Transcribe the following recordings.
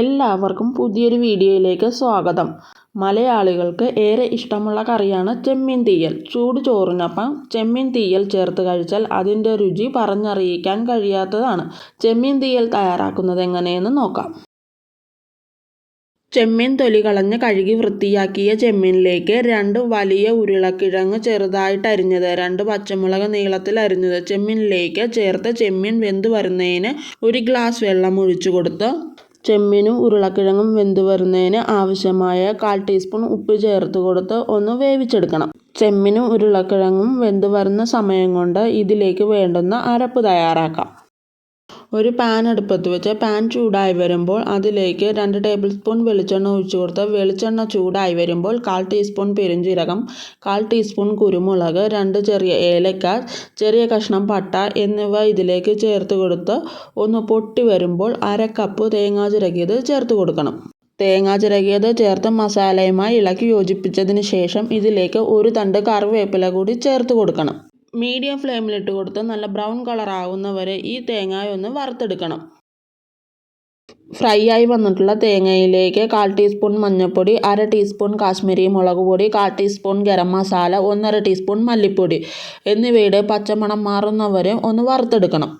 എല്ലാവർക്കും പുതിയൊരു വീഡിയോയിലേക്ക് സ്വാഗതം. മലയാളികൾക്ക് ഏറെ ഇഷ്ടമുള്ള കറിയാണ് ചെമ്മീൻ തീയൽ. ചൂട് ചോറിനൊപ്പം ചെമ്മീൻ തീയൽ ചേർത്ത് കഴിച്ചാൽ അതിന്റെ രുചി പറഞ്ഞറിയിക്കാൻ കഴിയാത്തതാണ്. ചെമ്മീൻ തീയൽ തയ്യാറാക്കുന്നത് എങ്ങനെയെന്ന് നോക്കാം. ചെമ്മീൻ തൊലി കളഞ്ഞ് കഴുകി വൃത്തിയാക്കിയ ചെമ്മീനിലേക്ക് രണ്ട് വലിയ ഉരുളക്കിഴങ്ങ് ചെറുതായിട്ട് അരിഞ്ഞത് രണ്ട് പച്ചമുളക് നീളത്തിൽ അരിഞ്ഞത് ചെമ്മീനിലേക്ക് ചേർത്ത് ചെമ്മീൻ വെന്ത് വരുന്നതിന് ഒരു ഗ്ലാസ് വെള്ളം ഒഴിച്ചു കൊടുത്ത് ചെമ്മീനും ഉരുളക്കിഴങ്ങും വെന്ത് വരുന്നതിന് ആവശ്യമായ കാൽ ടീസ്പൂൺ ഉപ്പ് ചേർത്ത് കൊടുത്ത് ഒന്ന് വേവിച്ചെടുക്കണം. ചെമ്മീനും ഉരുളക്കിഴങ്ങും വെന്ത് വരുന്ന സമയം കൊണ്ട് ഇതിലേക്ക് വേണ്ടുന്ന അരപ്പ് തയ്യാറാക്കാം. ഒരു പാൻ അടുപ്പത്ത് വെച്ച് പാൻ ചൂടായി വരുമ്പോൾ അതിലേക്ക് രണ്ട് ടേബിൾ സ്പൂൺ വെളിച്ചെണ്ണ ഒഴിച്ചു കൊടുത്ത് വെളിച്ചെണ്ണ ചൂടായി വരുമ്പോൾ കാൽ ടീസ്പൂൺ പെരുംജീരകം കാൽ ടീസ്പൂൺ കുരുമുളക് രണ്ട് ചെറിയ ഏലക്ക ചെറിയ കഷ്ണം പട്ട എന്നിവ ഇതിലേക്ക് ചേർത്ത് കൊടുത്ത് ഒന്ന് പൊട്ടി വരുമ്പോൾ അര കപ്പ് തേങ്ങാ ചിരകിയത് ചേർത്ത് കൊടുക്കണം. തേങ്ങ ചിരകിയത് ചേർത്ത് മസാലയുമായി ഇളക്കി യോജിപ്പിച്ചതിന് ശേഷം ഇതിലേക്ക് ഒരു തണ്ട് കറിവേപ്പില കൂടി ചേർത്ത് കൊടുക്കണം. മീഡിയം ഫ്ലെയിമിലിട്ട് കൊടുത്ത് നല്ല ബ്രൗൺ കളർ ആകുന്നവരെ ഈ തേങ്ങായ ഒന്ന് വറുത്തെടുക്കണം. ഫ്രൈ ആയി വന്നിട്ടുള്ള തേങ്ങയിലേക്ക് കാൽ ടീസ്പൂൺ മഞ്ഞൾപ്പൊടി അര ടീസ്പൂൺ കാശ്മീരി മുളക് പൊടി കാൽ ടീസ്പൂൺ ഗരം മസാല ഒന്നര ടീസ്പൂൺ മല്ലിപ്പൊടി. എന്നിവയുടെ പച്ചമണം മാറുന്നവരെ ഒന്ന് വറുത്തെടുക്കണം.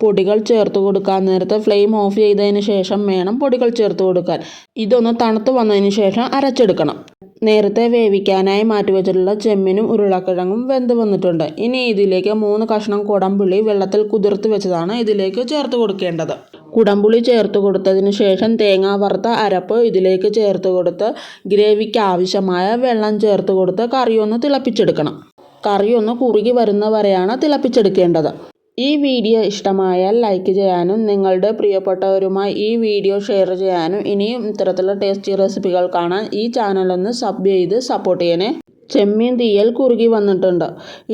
പൊടികൾ ചേർത്ത് കൊടുക്കാൻ. നേരത്തെ ഫ്ലെയിം ഓഫ് ചെയ്തതിന് ശേഷം വേണം പൊടികൾ ചേർത്ത് കൊടുക്കാൻ. ഇതൊന്ന് തണുത്ത് വന്നതിന് ശേഷം അരച്ചെടുക്കണം. നേരത്തെ വേവിക്കാനായി മാറ്റി വെച്ചിട്ടുള്ള ചെമ്മീനും ഉരുളക്കിഴങ്ങും വെന്ത് വന്നിട്ടുണ്ട്. ഇനി ഇതിലേക്ക് മൂന്ന് കഷ്ണം കുടംപുളി വെള്ളത്തിൽ കുതിർത്ത് വെച്ചതാണ് ഇതിലേക്ക് ചേർത്ത് കൊടുക്കേണ്ടത്. കുടംപുളി ചേർത്ത് കൊടുത്തതിന് ശേഷം തേങ്ങ വറുത്ത അരപ്പ് ഇതിലേക്ക് ചേർത്ത് കൊടുത്ത് ഗ്രേവിക്ക് ആവശ്യമായ വെള്ളം ചേർത്ത് കൊടുത്ത് കറിയൊന്ന് തിളപ്പിച്ചെടുക്കണം. കറിയൊന്ന് കുറുകി വരുന്നവരെയാണ് തിളപ്പിച്ചെടുക്കേണ്ടത്. ഈ വീഡിയോ ഇഷ്ടമായാൽ ലൈക്ക് ചെയ്യാനും നിങ്ങളുടെ പ്രിയപ്പെട്ടവരുമായി ഈ വീഡിയോ ഷെയർ ചെയ്യാനും ഇനിയും ഇത്തരത്തിലുള്ള ടേസ്റ്റി റെസിപ്പികൾ കാണാൻ ഈ ചാനലൊന്ന് സബ് ചെയ്ത് സപ്പോർട്ട് ചെയ്യണേ. ചെമ്മീൻ തീയൽ കുറുകി വന്നിട്ടുണ്ട്.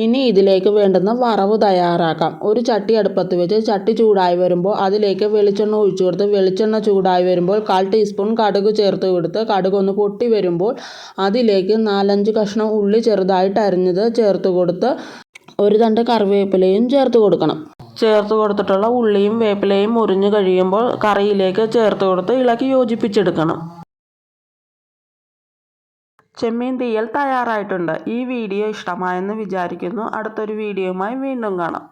ഇനി ഇതിലേക്ക് വേണ്ടുന്ന വറവ് തയ്യാറാക്കാം. ഒരു ചട്ടി അടുപ്പത്ത് വെച്ച് ചട്ടി ചൂടായി വരുമ്പോൾ അതിലേക്ക് വെളിച്ചെണ്ണ ഒഴിച്ചു കൊടുത്ത് വെളിച്ചെണ്ണ ചൂടായി വരുമ്പോൾ കാൽ ടീസ്പൂൺ കടുക് ചേർത്ത് കൊടുത്ത് കടുക് ഒന്ന് പൊട്ടി വരുമ്പോൾ അതിലേക്ക് നാലഞ്ച് കഷ്ണം ഉള്ളി ചെറുതായിട്ട് അരിഞ്ഞത് ചേർത്ത് കൊടുത്ത് ഒരു തണ്ട് കറിവേപ്പിലയും ചേർത്ത് കൊടുക്കണം. ചേർത്ത് കൊടുത്തിട്ടുള്ള ഉള്ളിയും വേപ്പിലയും മുറിഞ്ഞ് കഴിയുമ്പോൾ കറിയിലേക്ക് ചേർത്ത് കൊടുത്ത് ഇളക്കി യോജിപ്പിച്ചെടുക്കണം. ചെമ്മീൻ തീയൽ തയ്യാറായിട്ടുണ്ട്. ഈ വീഡിയോ ഇഷ്ടമായെന്ന് വിചാരിക്കുന്നു. അടുത്തൊരു വീഡിയോയുമായി വീണ്ടും കാണാം.